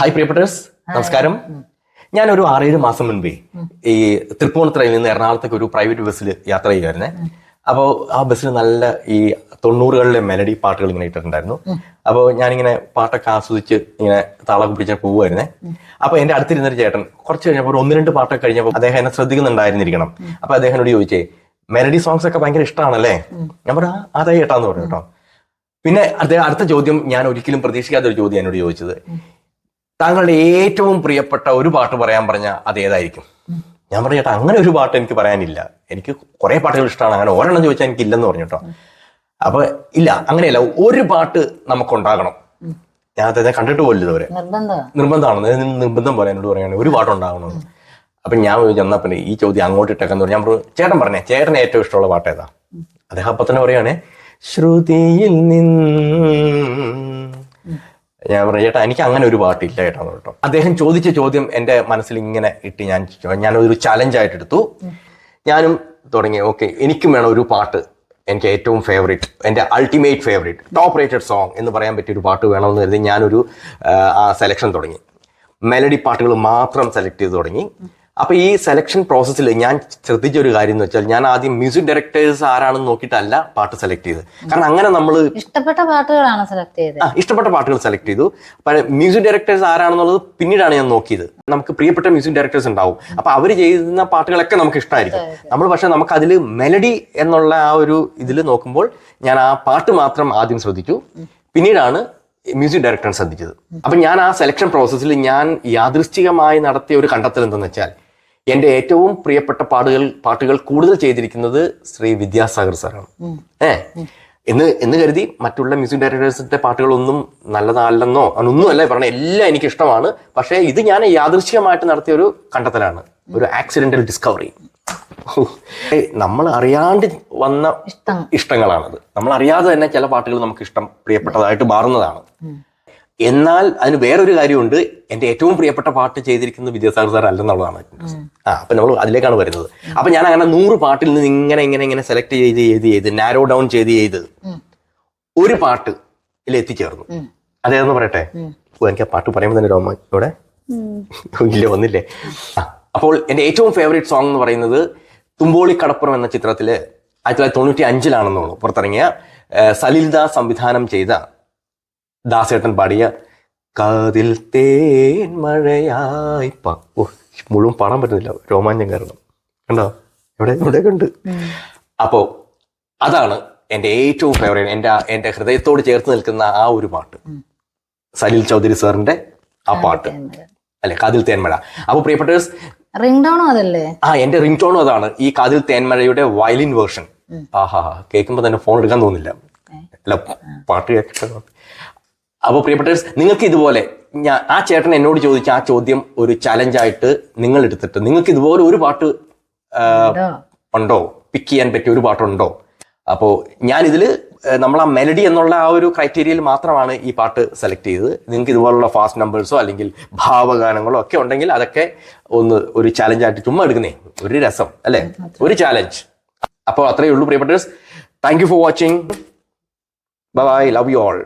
Hi പ്രിയപ്പെട്ടേഴ്സ് നമസ്കാരം. ഞാൻ ഒരു ആറേഴ് മാസം മുൻപേ ഈ തൃപ്പൂണിത്തറയിൽ നിന്ന് എറണാകുളത്തേക്ക് ഒരു പ്രൈവറ്റ് ബസ്സിൽ യാത്ര ചെയ്യുമായിരുന്നേ അപ്പോൾ ആ ബസ്സിൽ നല്ല ഈ തൊണ്ണൂറുകളിലെ മെലഡി പാട്ടുകൾ ഇങ്ങനെ ഇട്ടിട്ടുണ്ടായിരുന്നു. അപ്പോൾ ഞാനിങ്ങനെ പാട്ടൊക്കെ ആസ്വദിച്ച് ഇങ്ങനെ താളൊക്കെ പിടിച്ച പോവുമായിരുന്നേ. അപ്പോൾ എന്റെ അടുത്തിരുന്നൊരു ചേട്ടൻ കുറച്ച് കഴിഞ്ഞപ്പോൾ ഒന്ന് രണ്ട് പാട്ടൊക്കെ കഴിഞ്ഞപ്പോൾ അദ്ദേഹം എന്നെ ശ്രദ്ധിക്കുന്നുണ്ടായിരുന്നിരിക്കണം. അപ്പോൾ അദ്ദേഹത്തിനോട് ചോദിച്ചേ മെലഡി സോങ്സ് ഒക്കെ ഭയങ്കര ഇഷ്ടമാണല്ലേ ഞാൻ പറഞ്ഞു "ആ, അതെ ചേട്ടാന്ന് പറഞ്ഞു കേട്ടോ. പിന്നെ അദ്ദേഹം അടുത്ത ചോദ്യം ഞാൻ ഒരിക്കലും പ്രതീക്ഷിക്കാത്ത ഒരു ചോദ്യം എന്നോട് ചോദിച്ചത്. താങ്കളുടെ ഏറ്റവും പ്രിയപ്പെട്ട ഒരു പാട്ട് പറയാൻ പറഞ്ഞാൽ അതേതായിരിക്കും ഞാൻ പറഞ്ഞു ചേട്ടാ അങ്ങനെ ഒരു പാട്ട് എനിക്ക് പറയാനില്ല. എനിക്ക് കുറെ പാട്ടുകൾ ഇഷ്ടമാണ്. അങ്ങനെ ഒരെണ്ണം ചോദിച്ചാൽ എനിക്ക് ഇല്ലെന്ന് പറഞ്ഞു കേട്ടോ. അപ്പൊ ഇല്ല അങ്ങനെയല്ല. ഒരു പാട്ട് നമുക്കുണ്ടാകണം. ഞാൻ അദ്ദേഹത്തെ കണ്ടിട്ട് പോലും ഇതുവരെ? നിർബന്ധമാണ്. നിർബന്ധം പോലെ എന്നോട് പറയാണ് ഒരു പാട്ട് ഉണ്ടാകണം. അപ്പൊ ഞാൻ ചെന്നാ പിന്നെ ഈ ചോദ്യം അങ്ങോട്ട് ഇട്ടേക്കെന്ന് പറഞ്ഞു. ഞാൻ പറഞ്ഞു ചേട്ടൻ പറഞ്ഞേ ചേട്ടന് ഏറ്റവും ഇഷ്ടമുള്ള പാട്ട് ഏതാ? അദ്ദേഹം അപ്പൊ തന്നെ പറയാണ് ശ്രുതിയിൽ നിന്ന് ഞാൻ പറഞ്ഞു ചേട്ടാ എനിക്ക് അങ്ങനെ ഒരു പാട്ടില്ല ചേട്ടാ കേട്ടോ അദ്ദേഹം ചോദിച്ച ചോദ്യം എന്റെ മനസ്സിൽ ഇങ്ങനെ ഇട്ട് ഞാൻ ഞാൻ ഒരു ചലഞ്ച് ആയിട്ട് എടുത്തു. ഞാനും തുടങ്ങി ഓക്കെ എനിക്കും വേണം ഒരു പാട്ട്. എനിക്ക് ഏറ്റവും ഫേവറേറ്റ് എന്റെ ultimate favourite top rated song എന്ന് പറയാൻ പറ്റിയ ഒരു പാട്ട് വേണമെന്ന് കരുതി ഞാനൊരു സെലക്ഷൻ തുടങ്ങി. മെലഡി പാട്ടുകൾ മാത്രം സെലക്ട് ചെയ്ത് തുടങ്ങി. അപ്പൊ ഈ സെലക്ഷൻ പ്രോസസ്സിൽ ഞാൻ ശ്രദ്ധിച്ച ഒരു കാര്യം എന്ന് വെച്ചാൽ ഞാൻ ആദ്യം മ്യൂസിക് ഡയറക്ടേഴ്സ് ആരാണെന്ന് നോക്കിയിട്ടല്ല പാട്ട് സെലക്ട് ചെയ്ത് കാരണം അങ്ങനെ നമ്മൾ ഇഷ്ടപ്പെട്ട പാട്ടുകളാണ് സെലക്ട് ചെയ്തത്. ആ ഇഷ്ടപ്പെട്ട പാട്ടുകൾ സെലക്ട് ചെയ്തു. മ്യൂസിക് ഡയറക്ടേഴ്സ് ആരാണെന്നുള്ളത് പിന്നീടാണ് ഞാൻ നോക്കിയത്. നമുക്ക് പ്രിയപ്പെട്ട മ്യൂസിക് ഡയറക്ടേഴ്സ് ഉണ്ടാവും. അപ്പൊ അവർ ചെയ്യുന്ന പാട്ടുകളൊക്കെ നമുക്ക് ഇഷ്ടമായിരിക്കും നമ്മൾ പക്ഷെ നമുക്ക് അതിൽ മെലഡി എന്നുള്ള ആ ഒരു ഇതിൽ നോക്കുമ്പോൾ ഞാൻ ആ പാട്ട് മാത്രം ആദ്യം ശ്രദ്ധിച്ചു. പിന്നീടാണ് മ്യൂസിക് ഡയറക്ടറെ ശ്രദ്ധിച്ചത്. അപ്പൊ ഞാൻ ആ സെലക്ഷൻ പ്രോസസ്സിൽ ഞാൻ യാദൃശ്ചികമായി നടത്തിയ ഒരു കണ്ടെത്തൽ എന്തെന്ന് വെച്ചാൽ എന്റെ ഏറ്റവും പ്രിയപ്പെട്ട പാടുകൾ പാട്ടുകൾ കൂടുതൽ ചെയ്തിരിക്കുന്നത് ശ്രീ വിദ്യാസാഗർ സാറാണ്. ഏ എന്ന് എന്ന് കരുതി മറ്റുള്ള മ്യൂസിക് ഡയറക്ടേഴ്സിന്റെ പാട്ടുകളൊന്നും നല്ലതല്ലെന്നോ അതൊന്നും അല്ല പറഞ്ഞ എല്ലാം എനിക്ക് ഇഷ്ടമാണ് പക്ഷേ ഇത് ഞാൻ യാദൃശ്ചികമായിട്ട് നടത്തിയ ഒരു കണ്ടെത്തലാണ്. ഒരു ആക്സിഡന്റൽ ഡിസ്കവറി നമ്മൾ അറിയാണ്ട് വന്ന ഇഷ്ടം. ഇഷ്ടങ്ങളാണത്. നമ്മൾ അറിയാതെ തന്നെ ചില പാട്ടുകൾ നമുക്ക് ഇഷ്ടം പ്രിയപ്പെട്ടതായിട്ട് മാറുന്നതാണ്. എന്നാൽ അതിന് വേറൊരു കാര്യമുണ്ട്. എന്റെ ഏറ്റവും പ്രിയപ്പെട്ട പാട്ട് ചെയ്തിരിക്കുന്നത് വിദ്യാസാഗർ സാർ അല്ലെന്നുള്ളതാണ്. ആ അപ്പൊ നമ്മൾ അതിലേക്കാണ് വരുന്നത്. അപ്പൊ ഞാൻ അങ്ങനെ നൂറ് പാട്ടിൽ നിന്ന് ഇങ്ങനെ ഇങ്ങനെ ഇങ്ങനെ സെലക്ട് ചെയ്ത് ചെയ്ത് ചെയ്ത് നാരോ ഡൗൺ ചെയ്ത് ചെയ്ത് ഒരു പാട്ട് ഇതിൽ എത്തിച്ചേർന്നു. അതേതെന്ന് പറയട്ടെ? എനിക്ക് ആ പാട്ട് പറയുമ്പോൾ തന്നെ രോമ ഇവിടെ? ഇല്ല വന്നില്ലേ? അപ്പോൾ എന്റെ ഏറ്റവും ഫേവറേറ്റ് സോങ് എന്ന് പറയുന്നത് തുമ്പോളി കടപ്പുറം എന്ന ചിത്രത്തിൽ ആയിരത്തി തൊള്ളായിരത്തി തൊണ്ണൂറ്റി അഞ്ചിലാണെന്നുള്ളൂ പുറത്തിറങ്ങിയ സലിൽദാസ് സലിൽ സംവിധാനം ചെയ്ത ദാസേട്ടൻ പാടിയ കാതിൽ തേൻ മഴയായി ഓ മുഴുവൻ പാടാൻ പറ്റുന്നില്ല. രോമാഞ്ചം കാരണം. കണ്ടോ? ഇവിടെ ഇവിടെ ഉണ്ട്. അപ്പോ അതാണ് എന്റെ ഏറ്റവും ഫേവറേറ്റ് എന്റെ എന്റെ ഹൃദയത്തോട് ചേർത്ത് നിൽക്കുന്ന ആ ഒരു പാട്ട്. സലിൽ ചൗധരി സാറിന്റെ ആ പാട്ട്. അല്ലെ? കാതിൽ തേൻമഴ അപ്പോൾ പ്രിയപ്പെട്ടേഴ്സ് റിംഗ് ഡൗണും അതല്ലേ? ആ എന്റെ റിംഗ് ടോണും അതാണ്. ഈ കാതിൽ തേൻമഴയുടെ വയലിൻ വേർഷൻ ആഹാ കേൾക്കുമ്പോൾ തന്നെ ഫോൺ എടുക്കാൻ തോന്നില്ല. അല്ല പാട്ട് കേൾക്കാൻ അപ്പോൾ പ്രിയപ്പെട്ടേഴ്സ് നിങ്ങൾക്ക് ഇതുപോലെ ഞാൻ ആ ചേട്ടൻ എന്നോട് ചോദിച്ച ആ ചോദ്യം ഒരു ചലഞ്ചായിട്ട് നിങ്ങൾ എടുത്തിട്ട് നിങ്ങൾക്ക് ഇതുപോലെ ഒരു പാട്ട് ഉണ്ടോ? പിക്ക് ചെയ്യാൻ പറ്റിയ ഒരു പാട്ടുണ്ടോ? അപ്പോൾ ഞാൻ ഇതിൽ നമ്മൾ ആ മെലഡി എന്നുള്ള ആ ഒരു ക്രൈറ്റീരിയയിൽ മാത്രമാണ് ഈ പാട്ട് സെലക്ട് ചെയ്തത്. നിങ്ങൾക്ക് ഇതുപോലുള്ള ഫാസ്റ്റ് നമ്പേഴ്സോ അല്ലെങ്കിൽ ഭാവഗാനങ്ങളോ ഒക്കെ ഉണ്ടെങ്കിൽ അതൊക്കെ ഒന്ന് ഒരു ചാലഞ്ചായിട്ട് ചുമ്മാ എടുക്കുന്നേ. ഒരു രസം അല്ലേ? ഒരു ചാലഞ്ച് അപ്പോൾ അത്രയേ ഉള്ളൂ പ്രിയപ്പെട്ടേഴ്സ് thank you for watching bye love you all